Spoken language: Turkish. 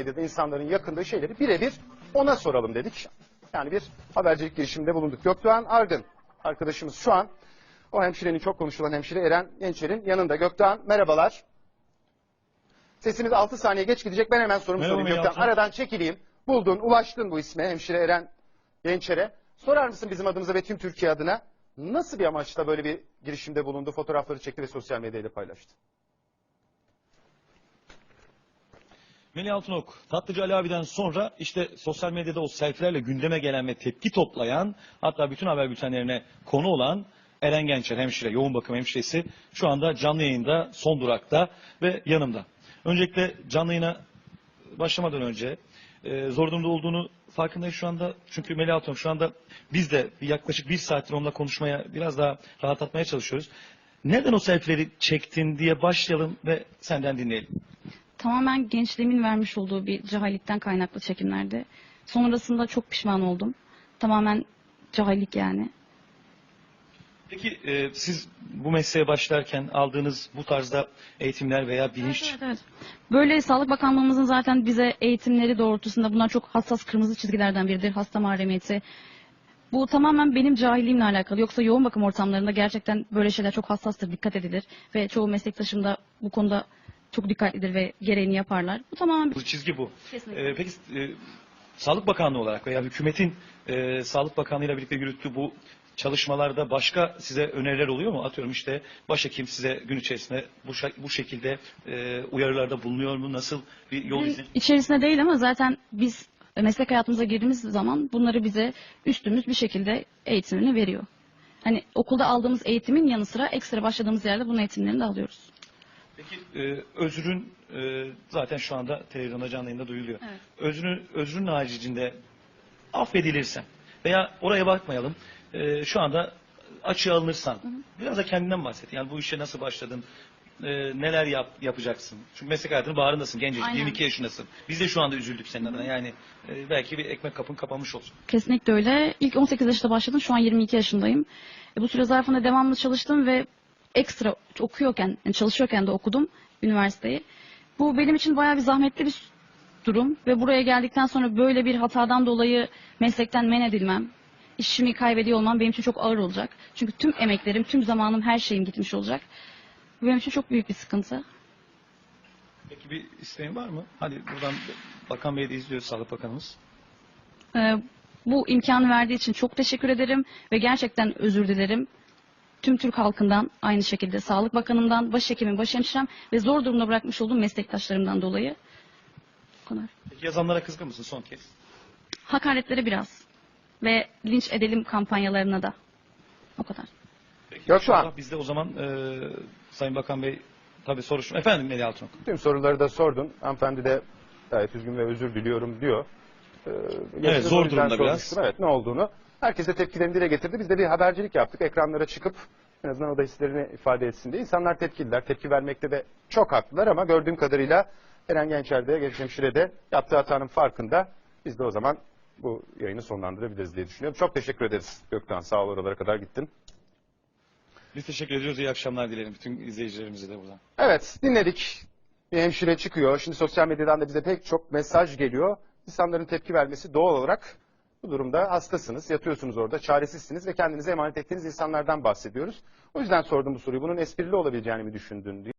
medyada insanların yakındığı şeyleri birebir ona soralım dedik. Yani bir habercilik girişiminde bulunduk. Gökdoğan Argın arkadaşımız şu an o hemşirenin çok konuşulan hemşire Eren Gençer'in yanında. Gökdoğan merhabalar. Sesiniz 6 saniye geç gidecek. Ben hemen sorumu Merhaba sorayım Gökdoğan. Aradan çekileyim. Buldun, ulaştın bu isme hemşire Eren Gençer'e. Sorar mısın bizim adımıza ve tüm Türkiye adına nasıl bir amaçla böyle bir girişimde bulundu, fotoğrafları çekti ve sosyal medyayla paylaştı? Melih Altınok, Tatlıcı Ali abiden sonra işte sosyal medyada o selfilerle gündeme gelen ve tepki toplayan hatta bütün haber bültenlerine konu olan Eren Gençer hemşire, yoğun bakım hemşiresi şu anda canlı yayında son durakta ve yanımda. Öncelikle canlı yayına başlamadan önce e, zor durumda olduğunu farkındayız şu anda. Çünkü Melih Altınok şu anda biz de yaklaşık bir saattir onunla konuşmaya biraz daha rahatlatmaya çalışıyoruz. Neden o selfileri çektin diye başlayalım ve senden dinleyelim. Tamamen gençliğimin vermiş olduğu bir cahillikten kaynaklı çekimlerdi. Sonrasında çok pişman oldum. Tamamen cahillik yani. Peki e, siz bu mesleğe başlarken aldığınız bu tarzda eğitimler veya bilinç Evet, evet. Böyle Sağlık Bakanlığımızın zaten bize eğitimleri doğrultusunda bunlar çok hassas kırmızı çizgilerden biridir. Hasta mahremiyeti. Bu tamamen benim cahilliğimle alakalı. Yoksa yoğun bakım ortamlarında gerçekten böyle şeyler çok hassastır, dikkat edilir. Ve çoğu meslektaşım da bu konuda çok dikkatlidir ve gereğini yaparlar. Bu tamamen bu çizgi bu. Kesinlikle. E, peki e, Sağlık Bakanlığı olarak veya hükümetin e, Sağlık Bakanlığı ile birlikte yürüttüğü bu çalışmalarda başka size öneriler oluyor mu? Atıyorum işte başhekim size gün içerisinde bu, bu şekilde e, uyarılarda bulunuyor mu? Nasıl bir yol izin? içerisinde değil ama zaten biz meslek hayatımıza girdiğimiz zaman bunları bize üstümüz bir şekilde eğitimini veriyor. Hani okulda aldığımız eğitimin yanı sıra ekstra başladığımız yerde bunun eğitimlerini de alıyoruz. Peki e, özrün e, zaten şu anda televizyonda canlı yayında duyuluyor. Evet. Özrün, özrün haricinde affedilirsen veya oraya bakmayalım e, şu anda açığa alınırsan biraz da kendinden bahset. Yani bu işe nasıl başladın? E, neler yap, yapacaksın? Çünkü meslek hayatının bağrındasın. Gencecik Aynen. 22 yaşındasın. Biz de şu anda üzüldük senin adına. Yani e, belki bir ekmek kapın kapanmış olsun. Kesinlikle öyle. İlk 18 yaşında başladım. Şu an 22 yaşındayım. E, bu süre zarfında devamlı çalıştım ve ekstra okuyorken, çalışıyorken de okudum üniversiteyi. Bu benim için bayağı bir zahmetli bir durum ve buraya geldikten sonra böyle bir hatadan dolayı meslekten men edilmem, işimi kaybediyor olmam benim için çok ağır olacak. Çünkü tüm emeklerim, tüm zamanım, her şeyim gitmiş olacak. Bu benim için çok büyük bir sıkıntı. Peki bir isteğin var mı? Hadi buradan Bakan Bey de izliyor Sağlık Bakanımız. Ee, bu imkanı verdiği için çok teşekkür ederim ve gerçekten özür dilerim. Tüm Türk halkından aynı şekilde Sağlık Bakanımdan, başhekimin, başhemşirem ve zor durumda bırakmış olduğum meslektaşlarımdan dolayı. Kadar. Peki yazanlara kızgın mısın son kez? Hakaretleri biraz ve linç edelim kampanyalarına da. O kadar. Peki, Gökhan. inşallah Biz de o zaman e, Sayın Bakan Bey tabii soruşturma. Efendim Melih Altınok. Tüm soruları da sordun. Hanımefendi de gayet üzgün ve özür diliyorum diyor. Ee, Evet, zor yüzden durumda biraz. sormuştum. Evet ne olduğunu. Herkes de tepkilerini dile getirdi. Biz de bir habercilik yaptık. Ekranlara çıkıp en azından o da hislerini ifade etsin diye. İnsanlar tepkililer. Tepki vermekte de çok haklılar ama gördüğüm kadarıyla Eren Gençer de, Genç Hemşire de yaptığı hatanın farkında. Biz de o zaman bu yayını sonlandırabiliriz diye düşünüyorum. Çok teşekkür ederiz Gökten. Sağ ol oralara kadar gittin. Biz teşekkür ediyoruz. İyi akşamlar dilerim bütün izleyicilerimize de buradan. Evet dinledik. Bir hemşire çıkıyor. Şimdi sosyal medyadan da bize pek çok mesaj geliyor. İnsanların tepki vermesi doğal olarak bu durumda hastasınız, yatıyorsunuz orada, çaresizsiniz ve kendinize emanet ettiğiniz insanlardan bahsediyoruz. O yüzden sordum bu soruyu. Bunun esprili olabileceğini mi düşündün diye.